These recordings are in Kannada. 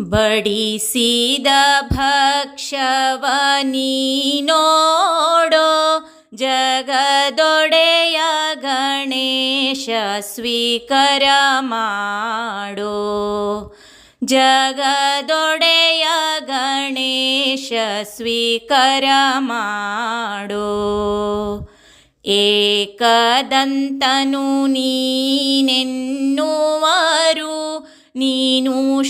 ಬಡಿಸಿದ ನೀನೋಡೋ ಜಗದೊಡೆಯ ಗಣೇಶ ಸ್ವೀಕರ ಮಾಡೋ. ಜಗದೊಡೆಯ ಗಣೇಶ ಸ್ವೀಕರ ಮಾಡೋ. ಏಕದಂತನು ನೀನೆನ್ನುವರು ನೀನು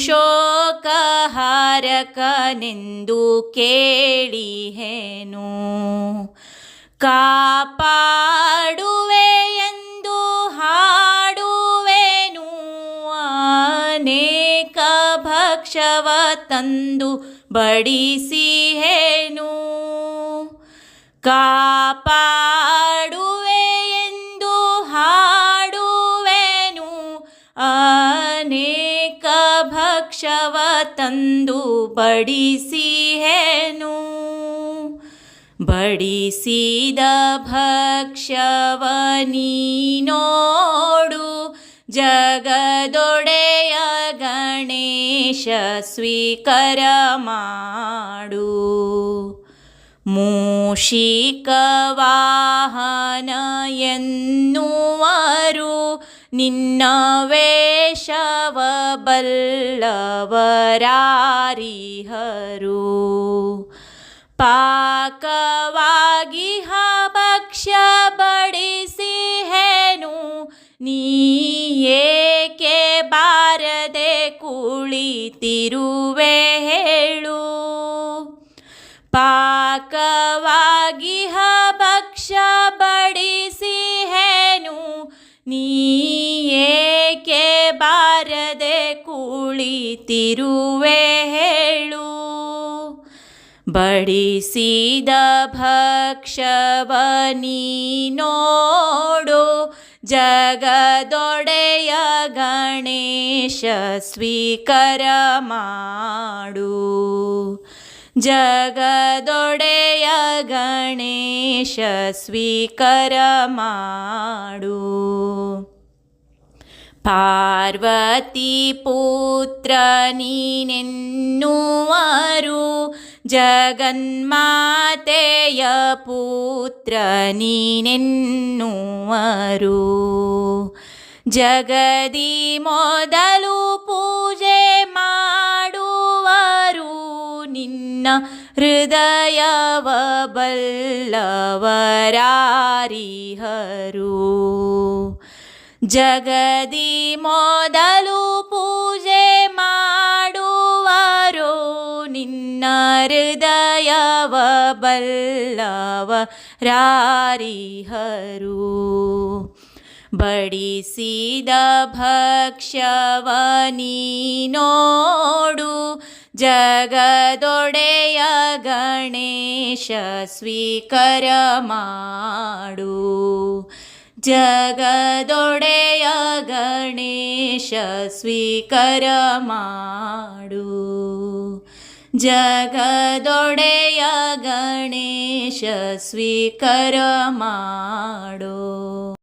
ಶೋಕಹಾರಕನೆಂದು ಕೇಳಿಹೇನು. ಕಾಪಾಡುವೆ ಎಂದು ಹಾಡುವೆನು. ಅನೇಕ ಭಕ್ಷವ ತಂದು ಬಡಿಸಿಹೇನು. ಕಾಪಾಡುವೆ ಭಕ್ಷವ ತಂದು ಬಡಿಸಿಹೇನು ಬಡಿಸಿದ ಭಕ್ಷವ ನೀನೋಡು ಜಗದೊಡೆಯ ಗಣೇಶ ಸ್ವೀಕರ ಮಾಡು ಮೂಷಿಕ ವಾಹನ ಎನ್ನುವರು ನಿನ್ನ ವೇಷವ ಬಲ್ಲವರಾರಿಹರು. ಪಾಕವಾಗಿ ಭಕ್ಷ್ಯ ಬಡಿಸಿ ಹೇನು ಏಕೆ ಬಾರದೆ ಕುಳಿತಿರುವೆ ಹೇಳು. ಪಾಕವಾಗಿ ಭಕ್ಷ್ಯ ಬಡಿಸಿಹೇನು, ನೀ ಕುಳಿತಿರುವೆ ಹೇಳು ಬಡಿಸಿದ ನೀನೋಡು ಜಗದೊಡೆಯ ಗಣೇಶ ಸ್ವೀಕರ ಮಾಡು. ಜಗದೊಡೆಯ ಗಣೇಶ ಸ್ವೀಕರ ಮಾಡು. ಪಾರ್ವತಿ ಪುತ್ರ ನೀನೆನ್ನುವರು ಜಗನ್ಮಾತೆಯ ಪುತ್ರ ನೀನೆನ್ನುವರು. ಜಗದಿ ಮೊದಲು ಪೂಜೆ ಮಾಡುವರು ನಿನ್ನ ಹೃದಯವ ಬಲ್ಲವರಾರಿಹರು ಜಗದಿ ಮೊದಲು ಪೂಜೆ ಮಾಡುವರು ನಿನ್ನ ಹೃದಯವ ಬಲ್ಲವರಾರಿಹರು ಬಡಿಸಿದ ಭಕ್ಷವ ನೀನೋಡು ಜಗದೊಡೆಯ ಗಣೇಶ ಸ್ವೀಕರ ಮಾಡು. ಜಗದೊಡೆಯ ಗಣೇಶ ಸ್ವೀಕರ ಮಾಡು. ಜಗದೊಡೆಯ ಗಣೇಶ ಸ್ವೀಕರ ಮಾಡೋ.